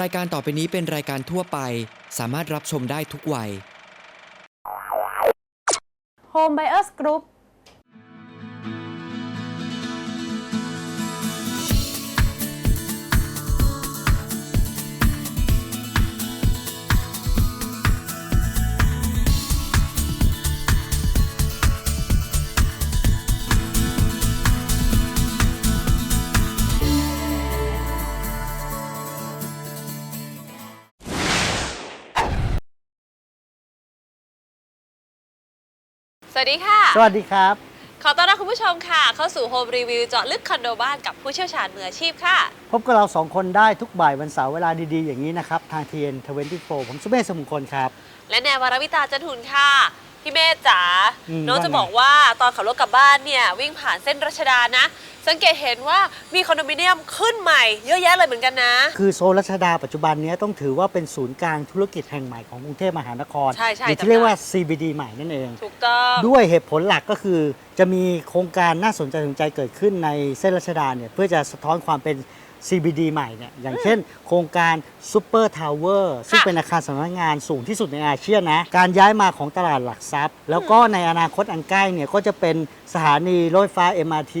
รายการต่อไปนี้เป็นรายการทั่วไป สามารถรับชมได้ทุกวัย Home Buyers Group สวัสดีค่ะ สวัสดีครับ ขอต้อนรับคุณผู้ชมค่ะ เข้าสู่โฮมรีวิวเจาะลึกคอนโดบ้านกับผู้เชี่ยวชาญมืออาชีพค่ะ พบกับเราสองคนได้ทุกบ่ายวันเสาร์เวลาดีๆ อย่างนี้นะครับ ทาง TN24 ผมสุเมธสมุงคลครับ และแนววรวิตาจันทุนค่ะ พี่เมธจ๋าอืมน้องว่าจะไง บอกว่าตอนขับรถกลับบ้านเนี่ยวิ่งผ่านเส้นรัชดานะ สังเกตเห็นว่ามีคอนโดมิเนียมขึ้นใหม่เยอะแยะเลยเหมือนกันนะ คือโซนรัชดาปัจจุบันนี้ต้องถือว่าเป็นศูนย์กลางธุรกิจแห่งใหม่ของกรุงเทพมหานครใช่ใช่หรือจำที่เรียกว่าได้ CBD ใหม่นั่นเอง ถูกต้อง ด้วยเหตุผลหลักก็คือจะมีโครงการน่าสนใจสนใจเกิดขึ้นในเส้นรัชดาเนี่ยเพื่อจะสะท้อนความเป็น CBD ใหม่เนี่ยอย่างเช่น โครงการซูเปอร์ทาวเวอร์ซึ่งเป็นอาคารสำนักงานสูงที่สุดในอาเซียนนะ การย้ายมาของตลาดหลักทรัพย์ แล้วก็ในอนาคตอันใกล้เนี่ยก็จะเป็นสถานีรถไฟฟ้า MRT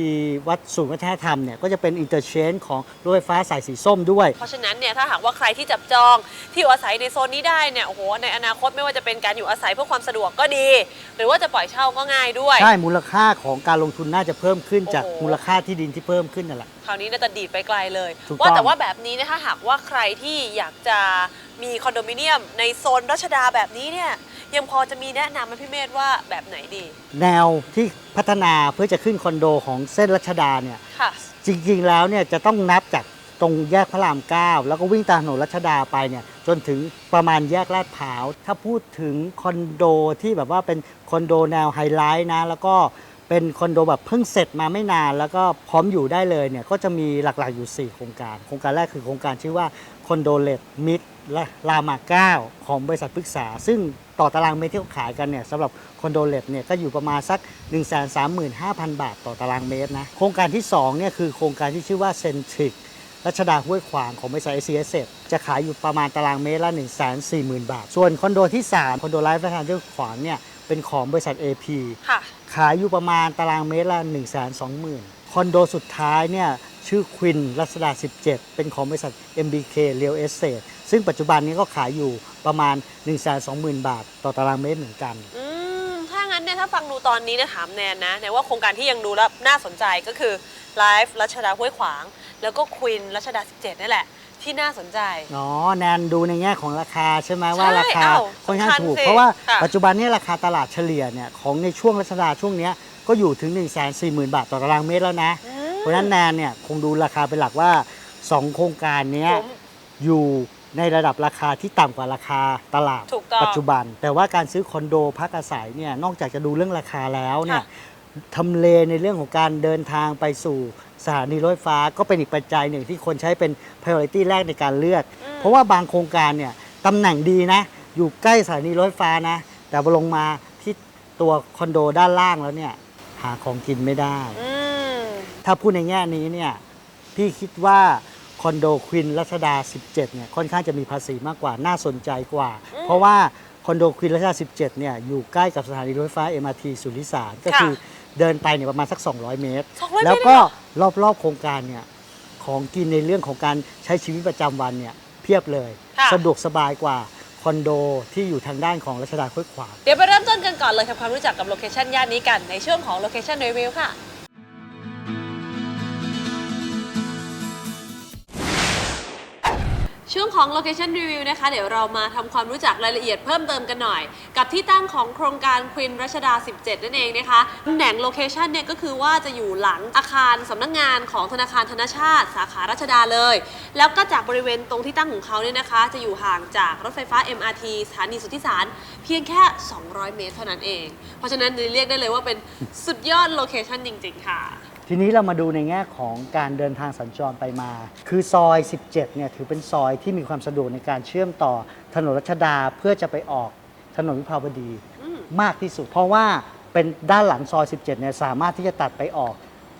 วัดศูนย์วัฒนธรรมเนี่ยก็จะเป็นอินเตอร์เชนของรถไฟฟ้าสายสีส้มด้วย เพราะฉะนั้นเนี่ยถ้าหากว่าใครที่จับจองที่อยู่อาศัยในโซนนี้ได้เนี่ยโอ้โหในอนาคตไม่ว่าจะเป็นการอยู่อาศัยเพื่อความสะดวกก็ดี หรือว่าจะปล่อยเช่าก็ง่ายด้วย ใช่มูลค่าของการลงทุนน่าจะเพิ่มขึ้นจากโอ้โหมูลค่าที่ดินที่เพิ่มขึ้นนั่นแหละ คราวนี้น่าจะดีดไปไกลเลย ถูกว่าต้องแต่ว่าแบบนี้นะคะหากว่าใครที่อยากจะมีคอนโดมิเนียมในโซนรัชดาแบบนี้เนี่ยยังพอจะมีแนะนำไหมพี่เมธว่าแบบไหนดี แนวที่พัฒนาเพื่อจะขึ้นคอนโดของเส้นรัชดาเนี่ย ค่ะ จริงๆ แล้วเนี่ยจะต้องนับจากตรงแยกพระราม 9 แล้วก็วิ่งตามถนนรัชดาไปเนี่ยจนถึงประมาณแยกลาดพร้าว ถ้าพูดถึงคอนโดที่แบบว่าเป็นคอนโดแนวไฮไลท์นะ แล้วก็ เป็นคอนโดแบบเพิ่งเสร็จมาไม่นาน แล้วก็พร้อมอยู่ได้เลยเนี่ยก็จะมีหลักๆอยู่ 4 โครงการ โครงการแรกคือโครงการชื่อว่าคอนโดเลดมิดและรามา9ของบริษัทพฤกษา ซึ่งต่อตารางเมตรที่เขาขายกันเนี่ยสำหรับคอนโดเลดเนี่ยก็อยู่ประมาณสัก 135,000 บาทต่อตารางเมตรนะโครงการที่2เนี่ยคือโครงการที่ชื่อว่าเซนทริกรัชดาห้วยขวางของบริษัท s c s จะขายอยู่ประมาณตารางเมตรละ 140,000 บาท ส่วนคอนโดที่ 3 คอนโดไลฟ์รัชดาห้วยขวางเนี่ยเป็นของบริษัท AP ค่ะ ขายอยู่ประมาณตารางเมตรละ 1 2 0 0 0 0คอนโดสุดท้ายเนี่ยชื่อควินรัชดา 17 เป็นของบริษัท MBK Real Estate ซึ่งปัจจุบันนี้ก็ขายอยู่ประมาณ 1 2 0 0 0 0 บาท ต่อตารางเมตรเหมือนกัน อืม ถ้างั้นเนี่ยถ้าฟังดูตอนนี้นี่ยถามแนนนะแนนว่าโครงการที่ยังดูแล้วน่าสนใจก็คือไลฟ์รัชดาห้วยขวาง แล้วก็ควินรัชดา 17 นี่แหละ ที่น่าสนใจ อ๋อแนนดูในแง่ของราคาใช่ไหมว่าใช่ราคาเอ้าค่อนข้างสำคัญถูกสิเพราะว่าค่ะ ปัจจุบันนี้ราคาตลาดเฉลี่ยเนี่ยของในช่วงรัชดาช่วงเนี้ยก็อยู่ถึง 1 4 0 0 0 0 บาทต่อตารางเมตรแล้วนะอืมเพราะฉะนั้นแนนเนี่ยคงดูราคาเป็นหลักว่า 2 โครงการเนี้ยคุ้มอยู่ในระดับราคาที่ต่ำกว่าราคาตลาดถูกต้องปัจจุบัน แต่ว่าการซื้อคอนโดพักอาศัยเนี่ยนอกจากจะดูเรื่องราคาแล้วเนี่ยค่ะ ทำเลในเรื่องของการเดินทางไปสู่สถานีรถไฟฟ้าก็เป็นอีกปัจจัยหนึ่งที่คนใช้เป็น priority แรกในการเลือกอืมเพราะว่าบางโครงการเนี่ยตำแหน่งดีนะ อยู่ใกล้สถานีรถไฟฟ้านะ แต่พอลงมาที่ตัวคอนโดด้านล่างแล้วเนี่ยหาของกินไม่ได้อืมถ้าพูดในแง่นี้เนี่ยพี่คิดว่าคอนโดควินรัชดา 17 เนี่ยค่อนข้างจะมีภาษีมากกว่าน่าสนใจกว่าอืมเพราะว่าคอนโดควินรัชดา 17 เนี่ยอยู่ใกล้กับสถานีรถไฟฟ้า MRT สุริสารก็ค่ะคือ เดินไปเนี่ยประมาณสัก 200 เมตร 200เมตรแล้วก็เลยเหรรอบๆโครงการเนี่ยของกินในเรื่องของการใช้ชีวิตประจำวันเนี่ยเพียบเลย ค่ะ สะดวกสบายกว่าคอนโดที่อยู่ทางด้านของรัชดาห้วยขวาง เดี๋ยวไปเริ่มต้นกันก่อนเลยทำความรู้จักกับโลเคชันย่านนี้กันในช่วงของโลเคชันรีวิวค่ะ ช่วงของ Location Review นะคะ เดี๋ยวเรามาทำความรู้จักรายละเอียดเพิ่มเติมกันหน่อย กับที่ตั้งของโครงการควินรัชดา 17 นั่นเองนะคะตำแหน่งโลเคชันเนี่ยก็คือว่าจะอยู่หลังอาคารสำนักงานของธนาคารธนชาติ สาขารัชดาเลย แล้วก็จากบริเวณตรงที่ตั้งของเขาเนี่ยนะคะ จะอยู่ห่างจากรถไฟฟ้า MRT สถานีสุทธิสาร เพียงแค่ 200 เมตรเท่านั้นเอง เพราะฉะนั้นเรียกได้เลยว่าเป็นสุดยอดโลเคชันจริง ๆ ค่ะ ทีนี้เรามาดูในแง่ของการเดินทางสัญจรไปมา คือซอย 17 เนี่ยถือเป็นซอยที่มีความสะดวกในการเชื่อมต่อถนนรัชดาเพื่อจะไปออกถนนวิภาวดีมากที่สุด เพราะว่าเป็นด้านหลังซอย 17 เนี่ยสามารถที่จะตัดไปออก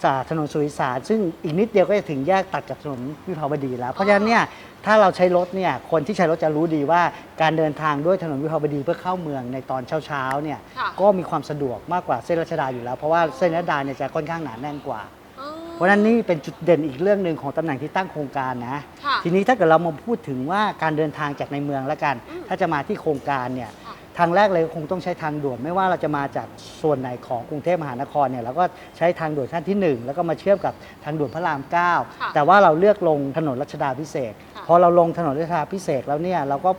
จากถนนสุริสานซึ่งอีกนิดเดียวก็จะถึงแยกตัดกับถนนวิภาวดีแล้ว เพราะฉะนั้นเนี่ยถ้าเราใช้รถเนี่ยคนที่ใช้รถจะรู้ดีว่าการเดินทางด้วยถนนวิภาวดีเพื่อเข้าเมืองในตอนเช้าๆเนี่ยค่ะ ก็มีความสะดวกมากกว่าเส้นรัชดาอยู่แล้ว เพราะว่าเส้นรัชดาเนี่ยจะค่อนข้างหนาแน่นกว่า อ๋อ เพราะฉะนั้นนี่เป็นจุดเด่นอีกเรื่องหนึ่งของตำแหน่งที่ตั้งโครงการนะ ค่ะทีนี้ถ้าเกิดเรามาพูดถึงว่าการเดินทางจากในเมืองแล้วกันอืมถ้าจะมาที่โครงการเนี่ยค่ะ ทางแรกเลยคงต้องใช้ทางด่วน ไม่ว่าเราจะมาจากส่วนไหนของกรุงเทพมหานครเนี่ยเราก็ใช้ทางด่วนขั้นที่ 1 แล้วก็มาเชื่อมกับทางด่วนพระราม ค่ะ9 แต่ว่าเราเลือกลงถนนรัชดาพิเศษกค่ะ พอเราลงถนนรัชดาพิเศษกแล้วเนี่ยเราก็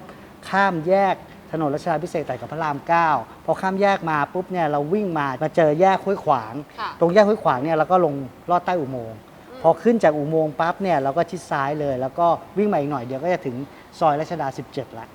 ข้ามแยกถนนรัชดาพิเศษกตัดกับพระราม 9 พอข้ามแยกมาปุ๊บเนี่ยเราวิ่งมามาเจอแยกห้วยขวาง ค่ะ ตรงแยกห้วยขวางเนี่ยเราก็ลงลอดใต้อุโมงค์อืมพอขึ้นจากอุโมงค์ปั๊บเนี่ยเราก็ชิดซ้ายเลย แล้วก็วิ่งมาอีกหน่อยเดียวก็จะถึงซอยรัชดา 17ละอืม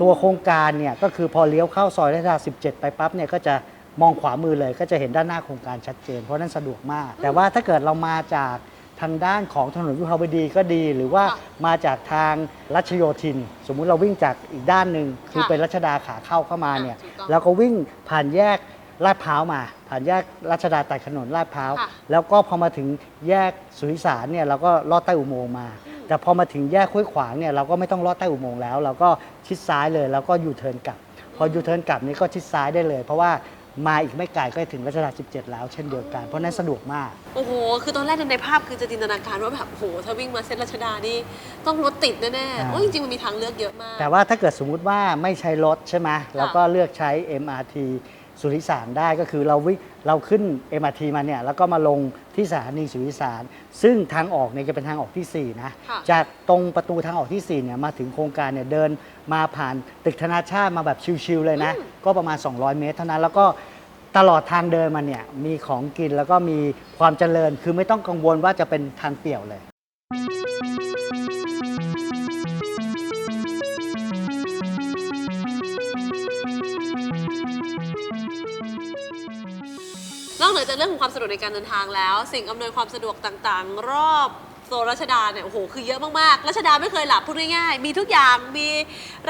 ตัวโครงการเนี่ยก็คือพอเลี้ยวเข้าซอยรัชดา17 ไปปั๊บเนี่ยก็จะมองขวามือเลยก็จะเห็นด้านหน้าโครงการชัดเจน เพราะนั้นสะดวกมาก แต่ว่าถ้าเกิดเรามาจากทางด้านของถนนวิภาวดีก็ดี หรือว่าค่ะมาจากทางรัชโยธิน สมมุติเราวิ่งจากอีกด้านหนึ่งคือค่ะเป็นรัชดาขาเข้าเข้ามาเนี่ยอะถูกต้องแล้วก็วิ่งผ่านแยกลาดพร้าวมา ผ่านแยกรัชดาตัดถนนลาดพร้าวค่ะแล้วก็พอมาถึงแยกสุริสารเนี่ยเราก็ลอดใต้อุโมงค์มา แต่พอมาถึงแยกห้วยขวางเนี่ยเราก็ไม่ต้องลอดใต้อุโมงค์แล้ว เราก็ชิดซ้ายเลยแล้วก็ยูเทิร์นกลับ พอยูเทิร์นกลับนี่ก็ชิดซ้ายได้เลย เพราะว่ามาอีกไม่ไกลก็ถึงรัชดา17 แล้วเช่นเดียวกัน เพราะฉะนั้นสะดวกมาก โอ้โห คือตอนแรกในภาพคือจะจินตนาการว่าแบบโอ้โหถ้าวิ่งมาเส้นรัชดานี่ต้องรถติดแน่อ่าๆโอ้ยจริงๆมันมีทางเลือกเยอะมาก แต่ว่าถ้าเกิดสมมุติว่าไม่ใช้รถใช่ไหมเราก็เลือกใช้ MRT สุริสารได้ก็คือเราวิ เราขึ้น MRT มาเนี่ยแล้วก็มาลงที่สถานีสุริสาร ซึ่งทางออกเนี่ยจะเป็นทางออกที่ 4 นะ ค่ะ จากตรงประตูทางออกที่4เนี่ยมาถึงโครงการเนี่ยเดินมาผ่านตึกธนาชาติมาแบบชิวๆเลยนะ ก็ประมาณ 200 เมตรเท่านั้นแล้วก็ตลอดทางเดินมาเนี่ยมีของกินแล้วก็มีความเจริญคือไม่ต้องกังวลว่าจะเป็นทางเปี่ยวเลย อกเหนือจากเรื่องของความสะดวกในการเดินทางแล้ว สิ่งอำนวยความสะดวกต่างๆ รอบโซนรัชดาเนี่ยโอ้โหคือเยอะมากๆรัชดาไม่เคยหลับพูดง่ายๆมีทุกอย่างมี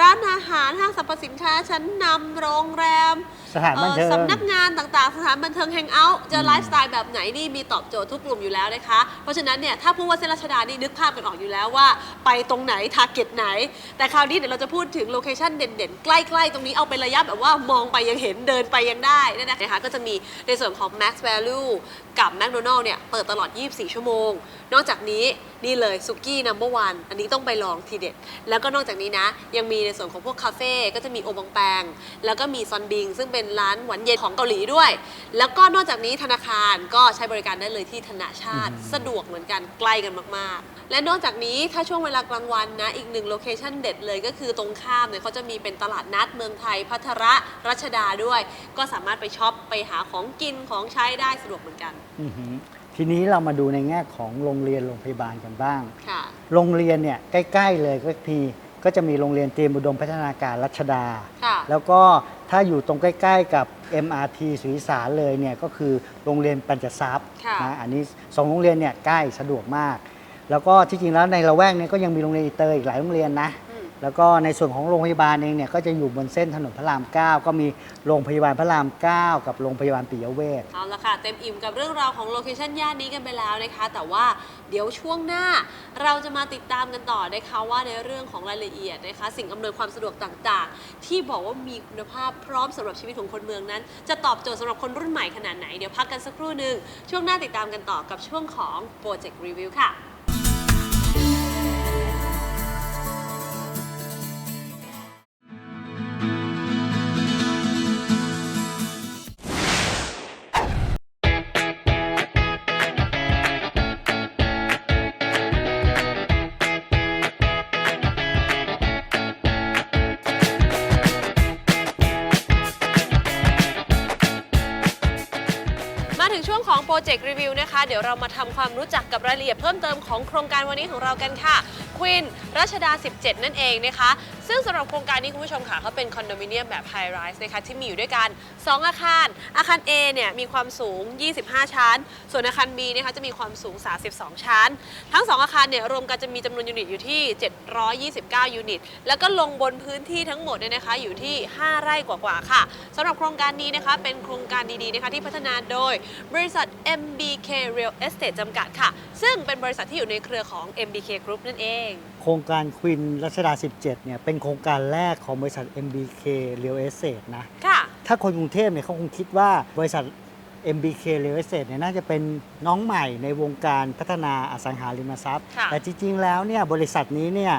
ร้านอาหารห้างสรรพสินค้าชั้นนำโรงแรม สถานบันเทิงอ่อสำนักงานต่างๆ สถานบันเทิงแฮงเอาท์จะไลฟ์สไตล์แบบไหนนี่มีตอบโจทย์ทุกกลุ่มอยู่แล้วนะคะ เพราะฉะนั้นเนี่ยถ้าพูดว่าเส้นรัชดานี่นึกภาพกันออกอยู่แล้วว่า ไปตรงไหนทาร์เก็ตไหน แต่คราวนี้เดี๋ยวเราจะพูดถึงโลเคชั่นเด่นๆ ใกล้ๆ ตรงนี้เอาเป็นระยะแบบว่ามองไปยังเห็นเดินไปยังได้เนี่ยนะคะก็จะมีในส่วนของ Max Value กับ McDonald เนี่ยเปิดตลอด 24 ชั่วโมง นอกจากนี้นี่เลยซุกี้นัมเบอร์วันอันนี้ต้องไปลองทีเด็ด แล้วก็นอกจากนี้นะยังมีในส่วนของพวกคาเฟ่ก็จะมีโอบองแปงแล้วก็มีซอนบิงซึ่งเป็นร้านหวานเย็นของเกาหลีด้วย แล้วก็นอกจากนี้ธนาคารก็ใช้บริการได้เลยที่ธนาชาติสะดวกเหมือนกันใกล้กันมากๆ และนอกจากนี้ถ้าช่วงเวลากลางวันนะอีกหนึ่งโลเคชั่นเด็ดเลยก็คือตรงข้ามเนี่ยเขาจะมีเป็นตลาดนัดเมืองไทยพัทระรัชดาด้วย ก็สามารถไปช็อปไปหาของกินของใช้ได้สะดวกเหมือนกัน อือหือทีนี้เรามาดูในแง่ของโรงเรียนโรงพยาบาลกันบ้าง ค่ะ โรงเรียนเนี่ยใกล้ ๆ เลยก็ทีก็จะมีโรงเรียนเตรียมอุดมพัฒนาการรัชดา ค่ะ แล้วก็ ถ้าอยู่ตรงใกล้ ๆ กับ MRT สุริสารเลยเนี่ยก็คือโรงเรียนปัญจทรัพย์ค่ะนะอันนี้สองโรงเรียนเนี่ยใกล้สะดวกมาก แล้วก็ที่จริงแล้วในละแวกเนี้ก็ยังมีโรงเรียนอินเตอร์อีกหลายโรงเรียนนะอืม แล้วก็ในส่วนของโรงพยาบาลเองเนี่ยก็จะอยู่บนเส้นถนนพระราม 9 ก็มีโรงพยาบาลพระราม 9 กับโรงพยาบาลปิยเวชเอาละค่ะ เต็มอิ่มกับเรื่องราวของโลเคชันย่านนี้กันไปแล้วนะคะ แต่ว่าเดี๋ยวช่วงหน้าเราจะมาติดตามกันต่อนะคะว่าในเรื่องของรายละเอียดนะคะ สิ่งอำนวยความสะดวกต่างๆ ที่บอกว่ามีคุณภาพพร้อมสำหรับชีวิตของคนเมืองนั้น จะตอบโจทย์สำหรับคนรุ่นใหม่ขนาดไหนเดี๋ยวพักกันสักครู่หนึ่งช่วงหน้าติดตามกันต่อกับช่วงของ Project Review ค่ะ เดี๋ยวเรามาทำความรู้จักกับรายละเอียดเพิ่มเติมของโครงการวันนี้ของเรากันค่ะควินรัชดา 17 นั่นเองนะคะ ซึ่งสำหรับโครงการนี้คุณผู้ชมค่ะเขาเป็นคอนโดมิเนียมแบบไฮไรส์นะคะที่มีอยู่ด้วยกัน 2 อาคาร อาคาร A เนี่ยมีความสูง 25 ชั้น ส่วนอาคาร B นะคะจะมีความสูง 32 ชั้น ทั้ง 2 อาคารเนี่ยรวมกันจะมีจำนวนยูนิตอยู่ที่ 729 ยูนิต แล้วก็ลงบนพื้นที่ทั้งหมดเนี่ยนะคะอยู่ที่ 5 ไร่กว่าๆค่ะสำหรับโครงการนี้นะคะเป็นโครงการดีๆนะคะที่พัฒนาโดยบริษัท MBK Real Estate จำกัดค่ะ ซึ่งเป็นบริษัทที่อยู่ในเครือของ MBK Group นั่นเอง โครงการควินรัชดา 17 เนี่ย เป็นโครงการแรกของบริษัท MBK Real Estate นะ ค่ะ ถ้าคนกรุงเทพเนี่ยเขาคงคิดว่าบริษัท MBK Real Estate เนี่ยน่าจะเป็นน้องใหม่ในวงการพัฒนาอสังหาริมทรัพย์ ค่ะ แต่จริง ๆ แล้วเนี่ยบริษัทนี้เนี่ย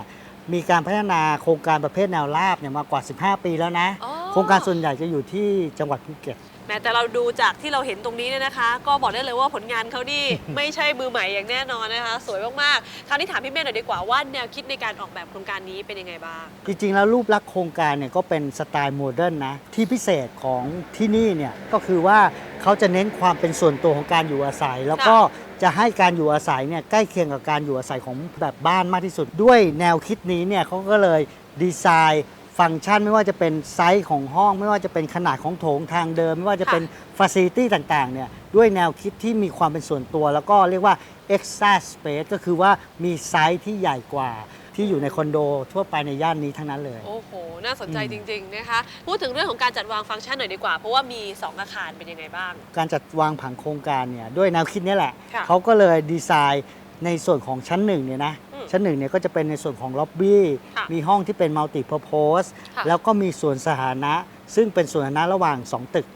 มีการพัฒนาโครงการประเภทแนวราบเนี่ยมากว่า 15 ปีแล้วนะ อ๋อ โครงการส่วนใหญ่จะอยู่ที่จังหวัดภูเก็ตแม้แต่เราดูจากที่เราเห็นตรงนี้เนี่ยนะคะ ก็บอกได้เลยว่าผลงานเขานี่ ไม่ใช่มือใหม่อย่างแน่นอนนะคะ สวยมากๆ คราวนี้ถามพี่เมย์หน่อยดีกว่าว่าแนวคิดในการออกแบบโครงการนี้เป็นยังไงบ้าง จริงๆ แล้วรูปลักษณ์โครงการเนี่ยก็เป็นสไตล์โมเดิร์นนะ ที่พิเศษของที่นี่เนี่ยก็คือว่าเขาจะเน้นความเป็นส่วนตัวของการอยู่อาศัย แล้วก็จะให้การอยู่อาศัยเนี่ยใกล้เคียงกับการอยู่อาศัยของแบบบ้านมากที่สุด ด้วยแนวคิดนี้เนี่ยเขาก็เลยดีไซน์ ฟังก์ชันไม่ว่าจะเป็นไซส์ของห้อง ไม่ว่าจะเป็นขนาดของโถงทางเดินไม่ว่าจะเป็นฟ a ซิลิตี้ต่างๆเนี่ยด้วยแนวคิดที่มีความเป็นส่วนตัว แล้วก็เรียกว่า extra space ก็คือว่ามีไซส์ที่ใหญ่กว่า ที่อยู่ในคอนโดทั่วไปในย่านนี้ทั้งนั้นเลย โอ้โห น่าสนใจอืมจริง ๆ นะคะ พูดถึงเรื่องของการจัดวางฟังก์ชันหน่อยดีกว่า เพราะว่ามี 2 อาคารเป็นยังไงบ้าง การจัดวางผังโครงการเนี่ยด้วยแนวคิดนี้แหละ ค่ะ เขาก็เลยดีไซน์ในส่วนของชั้นหนึ่งเนี่ยนะอืม ชั้นหนึ่งเนี่ยก็จะเป็นในส่วนของล็อบบี้ค่ะมีห้องที่เป็นมัลติเพอร์โพสค่ะแล้วก็มีส่วนสาธารณะซึ่งเป็นส่วนสาธารณะระหว่าง 2 ตึก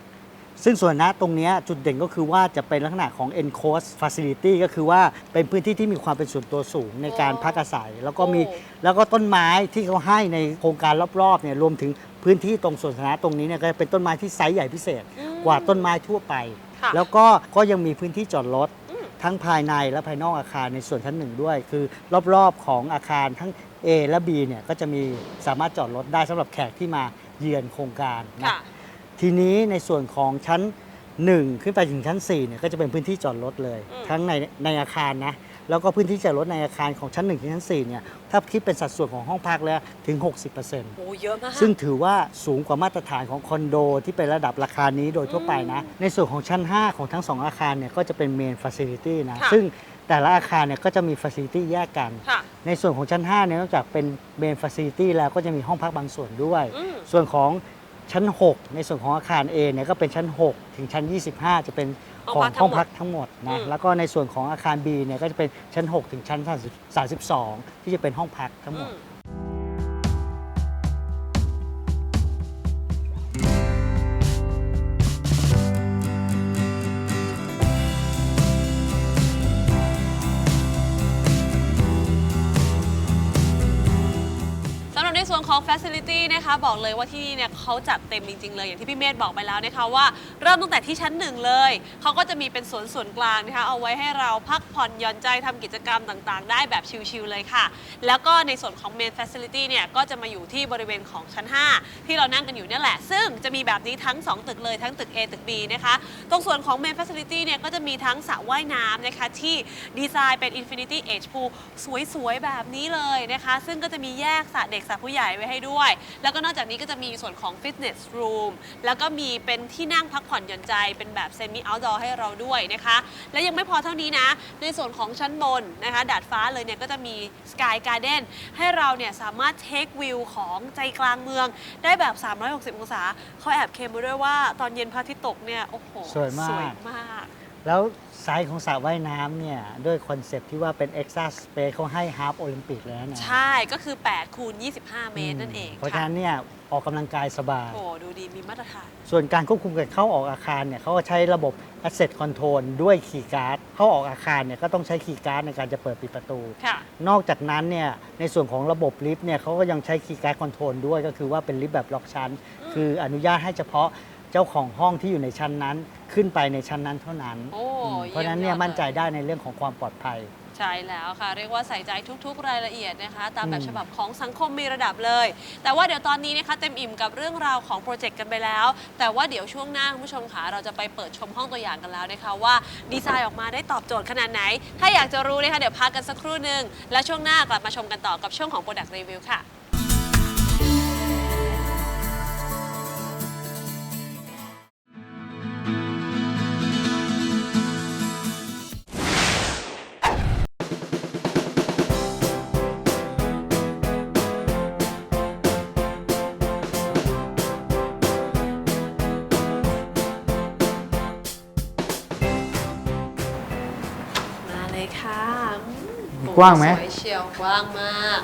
ซึ่งส่วนสาธารณะตรงเนี้ยจุดเด่นก็คือว่าจะเป็นลักษณะของ enclosed facility ก็คือว่าเป็นพื้นที่ที่มีความเป็นส่วนตัวสูงในการพักอาศัย แล้วก็มีโอ้แล้วก็ต้นไม้ที่เขาให้ในโครงการรอบๆเนี่ยรวมถึงพื้นที่ตรงส่วนสาธารณะตรงนี้เนี่ยก็จะเป็นต้นไม้ที่ไซส์ใหญ่พิเศษอืมกว่าต้นไม้ทั่วไปค่ะแล้วก็ก็ยังมีพื้นที่จอดรถอืม ทั้งภายในและภายนอกอาคารในส่วนชั้นหนึ่งด้วย คือรอบๆของอาคารทั้ง A และ B เนี่ยก็จะมีสามารถจอดรถได้สำหรับแขกที่มาเยือนโครงการนะค่ะ ทีนี้ในส่วนของชั้น 1 ขึ้นไปถึงชั้น4เนี่ยก็จะเป็นพื้นที่จอดรถเลย อืม ทั้งในในอาคารนะ แล้วก็พื้นที่จอดรถในอาคารของชั้น 1 ถึงชั้น4เนี่ยถ้าคิดเป็นสัดส่วนของห้องพักแล้วถึง 60%โอ้เยอะมาก ซึ่งถือว่าสูงกว่ามาตรฐานของคอนโด ที่เป็นระดับราคานี้โดยทั่วไปนะ ในส่วนของชั้น 5 ของทั้ง 2 อาคารเนี่ยก็จะเป็นเมนฟ a ซิลิตี้นะค่ะ ซึ่งแต่ละอาคารเนี่ยก็จะมีฟ a ซิลิตี้แยกกัน ค่ะ ในส่วนของชั้น5เนี่ยนอกจากเป็นเมนฟ a ซิลิตี้แล้วก็จะมีห้องพักบางส่วนด้วย อืม ส่วนของ ชั้น 6 ในส่วนของอาคาร A เนี่ยก็เป็นชั้น 6 ถึงชั้น 25 จะเป็นของห้ห้อองงพัพักกทั้ทั้งงหหมมดดอืนะมแล้วก็ในส่วนของอาคาร B เนี่ยก็จะเป็นชั้น 6 ถึงชั้น30 32ที่จะเป็นห้องพักทั้งหมดอืมสำหรับในส่วนของ Facility นะคะ บอกเลยว่าที่นี่เนี่ยเขาจัดเต็มจริง ๆ เลยอย่างที่พี่เมธบอกไปแล้วนะคะว่าเริ่มตั้งแต่ที่ชั้นหนึ่งเลยเขาก็จะมีเป็นสวนส่วนกลางนะคะเอาไว้ให้เราพักผ่อนหย่อนใจทำกิจกรรมต่างๆ ได้แบบชิลๆเลยค่ะ แล้วก็ในส่วนของ Main Facility เนี่ยก็จะมาอยู่ที่บริเวณของชั้น 5 ที่เรานั่งกันอยู่เนี่ยแหละ ซึ่งจะมีแบบนี้ทั้ง 2 ตึกเลยทั้งตึก A ตึก B นะคะ ตรงส่วนของ Main Facility เนี่ยก็จะมีทั้งสระว่ายน้ำนะคะที่ดีไซน์เป็น Infinity Edge Pool สวยๆ แบบนี้เลยนะคะ ซึ่งก็จะมีแยกสระเด็กสระผู้ใหญ่ไว้ให้ด้วย แล้วก็นอกจากนี้ก็จะมีส่วนของ Fitness Room แล้วก็มีเป็นที่นั่งพักผ่อนหย่อนใจ เป็นแบบ Semi Outdoor ให้เราด้วยนะคะ และยังไม่พอเท่านี้นะ ในส่วนของชั้นบนนะคะ ดาดฟ้าเลยเนี่ยก็จะมี Sky Garden ให้เราเนี่ยสามารถเทควิวของใจกลางเมือง ได้แบบ 360 องศาเขาแอบเคลมมาด้วยว่าตอนเย็นพระอาทิตย์ตกเนี่ยโอ้โหสวยมากสวยมากแล้ว ไซส์ของสระว่ายน้ำเนี่ย ด้วยคอนเซปต์ที่ว่าเป็น Extra Space เขาให้ฮา f โอลิมปิกแล้วนะใช่ก็คือ 8 คูณ 25 เมตรนั่นเองเพราะฉะค่ะนั้นเนี่ย ออกกำลังกายสบาย โอ้ดูดีมีมาตรฐาน ส่วนการควบคุมการเข้าออกอาคารเนี่ยเขาก็ใช้ระบบ Asset Control ด้วยคีย์การ์ดเข้าออกอาคารเนี่ยก็ต้องใช้คีย์การ์ดในการจะเปิดปิดประตูค่ะนอกจากนั้นเนี่ยในส่วนของระบบลิฟต์เนี่ยเขาก็ยังใช้คีย์การ์ดคอนโทรลด้วยก็คือว่าเป็นลิฟต์แบบล็อกชั้นอืมคืออนุญาตให้เฉพาะเจ้าของห้องที่อยู่ในชั้นนั้น ขึ้นไปในชั้นนั้นเท่านั้น โอ้อืมเพราะฉะนั้นเนี่ยเยี่ยมยอดมั่นใจเลยได้ในเรื่องของความปลอดภัย ใช่แล้วค่ะ เรียกว่าใส่ใจทุก ๆ รายละเอียดนะคะ ตามแบบอืมฉบับของสังคมมีระดับเลย แต่ว่าเดี๋ยวตอนนี้นะคะเต็มอิ่มกับเรื่องราวของโปรเจกต์กันไปแล้ว แต่ว่าเดี๋ยวช่วงหน้าคุณผู้ชมค่ะเราจะไปเปิดชมห้องตัวอย่างกันแล้วนะคะว่าดีไซน์ออกมาได้ตอบโจทย์ขนาดไหน ถ้าอยากจะรู้นะคะเดี๋ยวพักกันสักครู่หนึ่งและช่วงหน้ากลับมาชมกันต่อกับช่วงของ Product Review ค่ะ กว้างไหม สวยเชียวกว้างมาก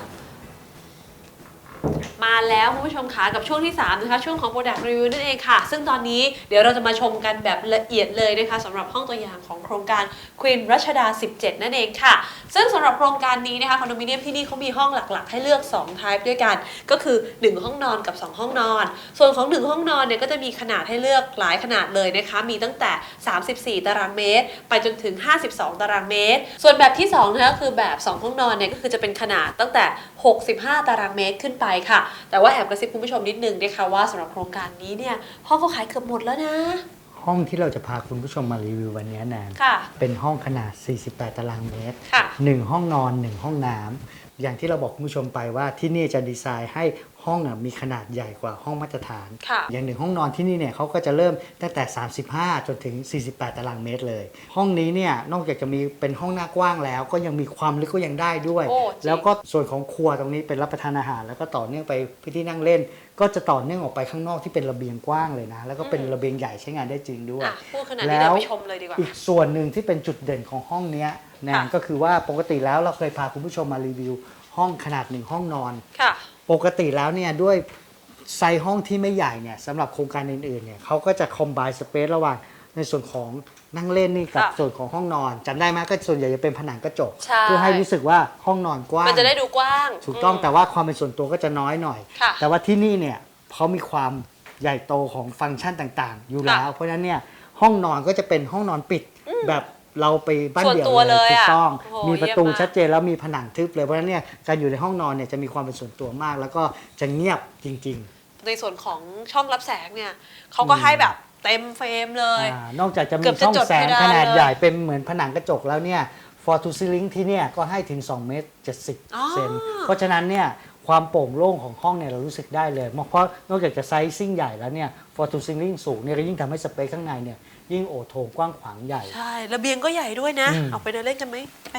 มาแล้วคุณผู้ชมคะกับช่วงที่ 3 นะคะ ช่วงของ Product Review นั่นเองค่ะ ซึ่งตอนนี้เดี๋ยวเราจะมาชมกันแบบละเอียดเลยนะคะสำหรับห้องตัวอย่างของโครงการ Queen รัชดา 17 นั่นเองค่ะ ซึ่งสำหรับโครงการนี้นะคะคอนโดมิเนียมที่นี่เขามีห้องหลักๆ ให้เลือก2 type ด้วยกัน ก็คือ 1 ห้องนอนกับ 2 ห้องนอน ส่วนของ 1 ห้องนอนเนี่ยก็จะมีขนาดให้เลือกหลายขนาดเลยนะคะมีตั้งแต่ 34 ตารางเมตร ไปจนถึง 52 ตารางเมตร ส่วนแบบที่2นะคะคือแบบ 2 ห้องนอนเนี่ยก็คือจะเป็นขนาดตั้งแต่ 65 ตารางเมตรขึ้นไปค่ะแต่ว่าแอบกระซิบคุณผู้ชมนิดนึงนะคะว่าสำหรับโครงการนี้เนี่ยห้องเขาขายเกือบหมดแล้วนะ ห้องที่เราจะพาคุณผู้ชมมารีวิววันนี้แนนค่ะ เป็นห้องขนาด 48 ตารางเมตร ค่ะ 1 ห้องนอน 1 ห้องน้ำอย่างที่เราบอกคุณผู้ชมไปว่าที่นี่จะดีไซน์ให้ ห้องอะมีขนาดใหญ่กว่าห้องมาตรฐาน ค่ะอย่างหนึ่งห้องนอนที่นี่เนี่ยเขาก็จะเริ่มตั้งแต่ 35 จนถึง 48 ตารางเมตรเลย ห้องนี้เนี่ยนอกจากจะมีเป็นห้องหน้ากว้างแล้ว ก็ยังมีความลึกก็ยังได้ด้วย โอ้จริง แล้วก็ส่วนของครัวตรงนี้เป็นรับประทานอาหาร แล้วก็ต่อเนื่องไปพื้นที่นั่งเล่น ก็จะต่อเนื่องออกไปข้างนอกที่เป็นระเบียงกว้างเลยนะแล้วก็เป็นระเบียงใหญ่ใช้งานได้จริงด้วย อะพูดขนาดนี้เดี๋ยวไปชมเลยดีกว่า อีกส่วนหนึ่งที่เป็นจุดเด่นของห้องเนี้ยแนนค่ะ ก็คือว่าปกติแล้วเราเคยพาคุณผู้ชมมารีวิว ห้องขนาดหนึ่งห้องนอน ค่ะ ปกติแล้วเนี่ยด้วยไซส์ห้องที่ไม่ใหญ่เนี่ยสำหรับโครงการอื่นๆเนี่ยเขาก็จะคอม b บ n สเปซระหว่างในส่วนของนั่งเล่นนี่กับค่ะ ส่วนของห้องนอนจำได้ไหมก็ส่วนใหญ่จะเป็นผนังกระจก ใช่ เพื่อให้รู้สึกว่าห้องนอนกว้าง มันจะได้ดูกว้างถูกต้องม แต่ว่าความเป็นส่วนตัวก็จะน้อยหน่อย ค่ะแต่ว่าที่นี่เนี่ยเขามีความใหญ่โตของฟังก์ชันต่างๆ อยู่แล้วเพราะฉะนั้นเนี่ยห้องนอนก็จะเป็นห้องนอนปิดแบบ เราไปบ้านเดี่ยวส่วนตัวเลยถูกอะต้อง โอ้โหมีประตูเยี่ยมมาก ชัดเจนแล้วมีผนังทึบเลยเพราะฉะนั้นเนี่ยการอยู่ในห้องนอนเนี่ยจะมีความเป็นส่วนตัวมาก แล้วก็จะเงียบจริงในส่วนของช่องรับแสงเนี่ยเขาก็ให้แบบเต็มเฟรมเลๆยอ่านอกจากจะเกืมีอบจะช่องจดแสงเพดานขนาดเลยใหญ่เป็นเหมือนผนังกระจกแล้วเนี่ยฟอร์ตูซิลิงที่เนี่ยก็ให้ถึง 2 เมตร อ๋อ70 เซนเพราะฉะนั้นเนี่ยความโปร่งโล่งของห้องเนี่ยเรารู้สึกได้เลยเพราะนอกจากจะไซซิ่งใหญ่แล้วเนี่ยฟอร์ตูซิลิงสูงเนี่ยก็ยิ่งทำให้สเปซข้างในเนี่ย ยิ่งโอโถงกว้างขวางใหญ่ ใช่ ระเบียงก็ใหญ่ด้วยนะ อืม ออกไปเดินเล่นกันไหมไป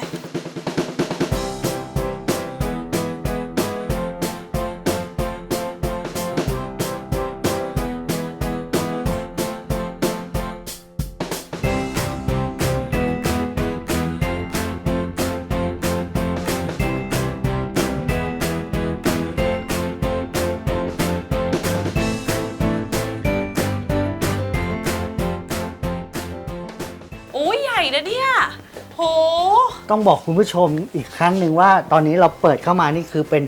ต้องบอกคุณผู้ชมอีกครั้งหนึ่งว่า ตอนนี้เราเปิดเข้ามานี่คือเป็น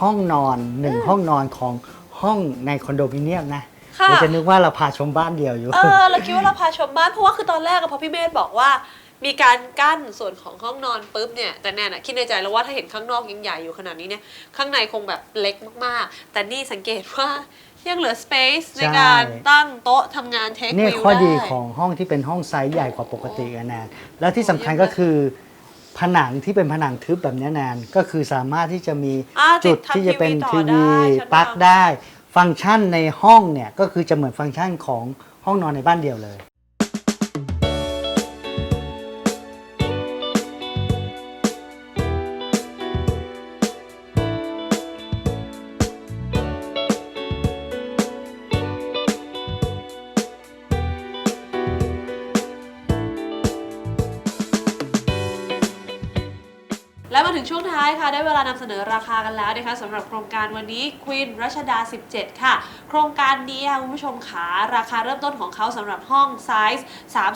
ห้องนอนหนึ่งห้องนอนของห้องในคอนโดมิเนียมนะค่ะ เราจะนึกว่าเราพาชมบ้านเดียวอยู่ เออเราคิดว่าเราพาชมบ้านเพราะว่าคือตอนแรกอะพอพี่เมธบอกว่า มีการกั้นส่วนของห้องนอนปุ๊บเนี่ยแต่แน่น่ะคิดในใจแล้วว่าถ้าเห็นข้างนอกยังใหญ่อยู่ขนาดนี้เนี่ยข้างในคงแบบเล็กมากๆ แต่นี่สังเกตว่ายังเหลือ space ในการตั้งโต๊ะทำงานเทคนี่วิวข้อได้ ดีของห้องที่เป็นห้องไซส์ใหญ่กว่าปกติกันแนนแล้วที่สำคัญก็คือ ผนังที่เป็นผนังทึบแบบนี้แนนก็คือสามารถที่จะมีอ่าจุดทำที่จะเป็นทีทีวีวีต่อได้ปลั๊กฉันว่าได้ ฟังก์ชันในห้องเนี่ยก็คือจะเหมือนฟังก์ชันของห้องนอนในบ้านเดียวเลย ถึงช่วงท้ายค่ะ ได้เวลานำเสนอราคากันแล้วนะคะสำหรับโครงการวันนี้ควีนรัชดา 17 ค่ะโครงการนี้ค่ะคุณผู้ชมขาราคาเริ่มต้นของเขาสำหรับห้องไซส์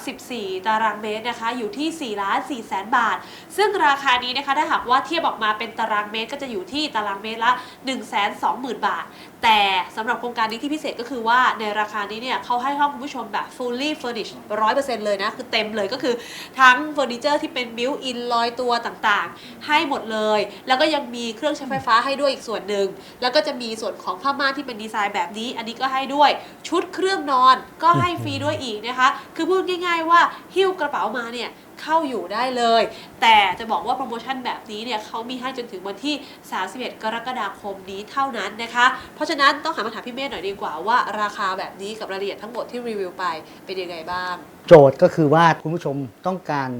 34 ตารางเมตรนะคะ อยู่ที่ 4 ล้าน4แสนบาท ซึ่งราคานี้นะคะถ้าหากว่าเทียบออกมาเป็นตารางเมตรก็จะอยู่ที่ตารางเมตรละ 1 2 0 0 0 0 บาท แต่สำหรับโครงการนี้ที่พิเศษก็คือว่าในราคานี้เนี่ยเขาให้ห้องคุณผู้ชมแบบ fully furnished 100%เลยนะ คือเต็มเลยก็คือทั้งเฟอร์นิเจอร์ที่เป็น built in ลอยตัวต่างๆ ให้หมดเลย แล้วก็ยังมีเครื่องใช้ไฟฟ้าให้ด้วยอีกส่วนหนึ่งแล้วก็จะมีส่วนของผ้าม่านที่เป็นดีไซน์แบบนี้อันนี้ก็ให้ด้วยชุดเครื่องนอนก็ให้ฟรีด้วยอีกนะคะ คือพูดง่าย ๆ ว่าหิ้วกระเป๋ามาเนี่ยเข้าอยู่ได้เลย แต่จะบอกว่าโปรโมชั่นแบบนี้เนี่ยเขามีให้จนถึงวันที่ 31 กรกฎาคมนี้เท่านั้นนะคะ เพราะฉะนั้นต้องหามาถามพี่เมธหน่อยดีกว่าว่าราคาแบบนี้กับรายละเอียดทั้งหมดที่รีวิวไปเป็นยังไงบ้าง โจทย์ก็คือว่าคุณผู้ชมต้องการ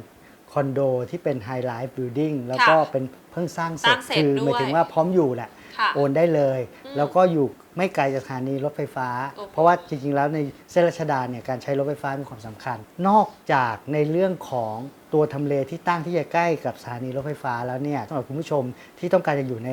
คอนโดที่เป็นไฮไลท์บิลดิ่งแล้วก็เป็นเพิ่งสร้างเสร็สจร้างเสร็จคือด้วยหมายถึงว่าพร้อมอยู่แหละ ค่ะโอนได้เลยอืมแล้วก็อยู่ ไม่ไกลจากสถานีรถไฟฟ้าโอ้โหเพราะว่าจริงๆ แล้วในเส้นรัชดาเนี่ยการใช้รถไฟฟ้ามีความสำคัญ นอกจากในเรื่องของตัวทำเลที่ตั้งที่จะใกล้กับสถานีรถไฟฟ้าแล้วเนี่ยสำหรับคุณผู้ชมที่ต้องการจะอยู่ใน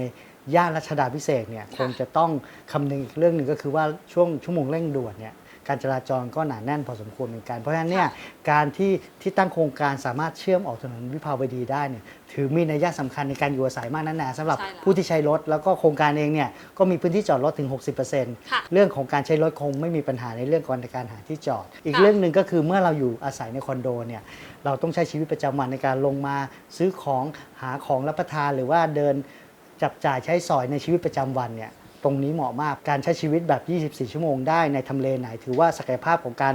ย่านรัชดาพิเศษกเนี่ยคงจะต้องคำนึงอีกเรื่องหนึ่งก็คือว่าช่วงชั่วโมงเร่งด่วนเนี่ย การจราจรก็หนาแน่นพอสมควรเหมือนกัน เพราะฉะนั้นเนี่ยการที่ที่ตั้งโครงการสามารถเชื่อมออกถนนวิภาวดีได้เนี่ยถือมีนัยสำคัญในการอยู่อาศัยมากนั่นแหละสำหรับใช่แล้วผู้ที่ใช้รถ แล้วก็โครงการเองเนี่ยก็มีพื้นที่จอดรถถึง 60%ค่ะเรื่องของการใช้รถคงไม่มีปัญหาในเรื่องของการหาที่จอด อีกค่ะเรื่องหนึ่งก็คือเมื่อเราอยู่อาศัยในคอนโดเนี่ยเราต้องใช้ชีวิตประจำวันในการลงมาซื้อของหาของรับประทานหรือว่าเดินจับจ่ายใช้สอยในชีวิตประจำวันเนี่ย ตรงนี้เหมาะมากการใช้ชีวิตแบบ 24 ชั่วโมงได้ในทำเลไหน ถือว่าศักยภาพของการ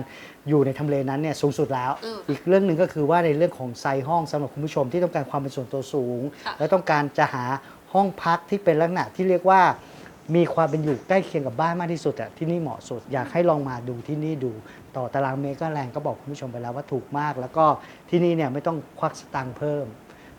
อยู่ในทำเลนั้นเนี่ยสูงสุดแล้ว อืมอีกเรื่องหนึ่งก็คือว่าในเรื่องของไซส์ห้องสำหรับคุณผู้ชมที่ต้องการความเป็นส่วนตัวสูง ค่ะ และต้องการจะหาห้องพักที่เป็นลักษณะที่เรียกว่า มีความเป็นอยู่ใกล้เคียงกับบ้านมากที่สุดอะที่นี่เหมาะสุด อยากให้ลองมาดูที่นี่ดู ต่อตารางเมตรก็แรงก็บอกคุณผู้ชมไปแล้วว่าถูกมาก แล้วก็ที่นี่เนี่ยไม่ต้องควักสตางค์เพิ่ม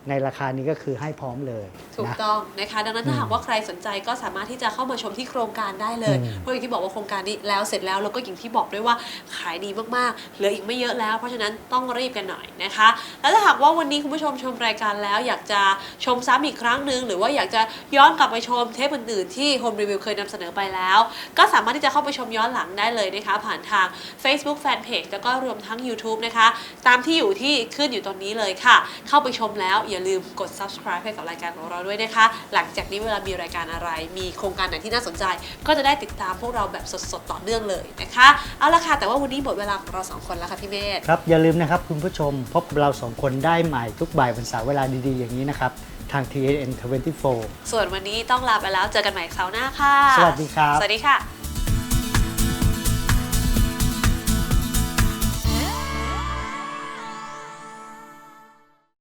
ในราคานี้ก็คือให้พร้อมเลยถูกนะ ต้องนะคะดังนั้นถ้าหากว่าใครสนใจก็สามารถที่จะเข้ามาชมที่โครงการได้เลย อืม เพราะอย่างที่บอกว่าโครงการนี้แล้วเสร็จแล้วแล้วก็อย่างที่บอกด้วยว่าขายดีมากๆเหลืออีกไม่เยอะแล้ว เพราะฉะนั้นต้องรีบกันหน่อยนะคะ แล้วถ้าหากว่าวันนี้คุณผู้ชมชมรายการแล้ว อยากจะชมซ้ำอีกครั้งหนึ่งหรือว่าอยากจะย้อนกลับไปชมเทปอื่นๆที่ Home Review เคยนำเสนอไปแล้ว ก็สามารถที่จะเข้าไปชมย้อนหลังได้เลยนะคะ ผ่านทาง Facebook Fanpage แล้วก็รวมทั้ง YouTube นะคะ ตามที่อยู่ที่ขึ้นอยู่ตรงนี้เลยค่ะ เข้าไปชมแล้วอย่าลืมกด subscribe ให้กับรายการของเราด้วยนะคะ หลังจากนี้เวลามีรายการอะไร มีโครงการไหนที่น่าสนใจ ก็จะได้ติดตามพวกเราแบบสดๆต่อเนื่องเลยนะคะ เอาละค่ะ แต่ว่าวันนี้หมดเวลาของเราสองคนแล้วค่ะพี่เมธ ครับ อย่าลืมนะครับคุณผู้ชมพบเราสองคนได้ใหม่ทุกบ่ายวันเสาร์เวลาดีๆ อย่างนี้นะครับ ทาง TNN 24ส่วนวันนี้ต้องลาไปแล้วเจอกันใหม่คราวหน้าค่ะ สวัสดีครับ สวัสดีค่ะ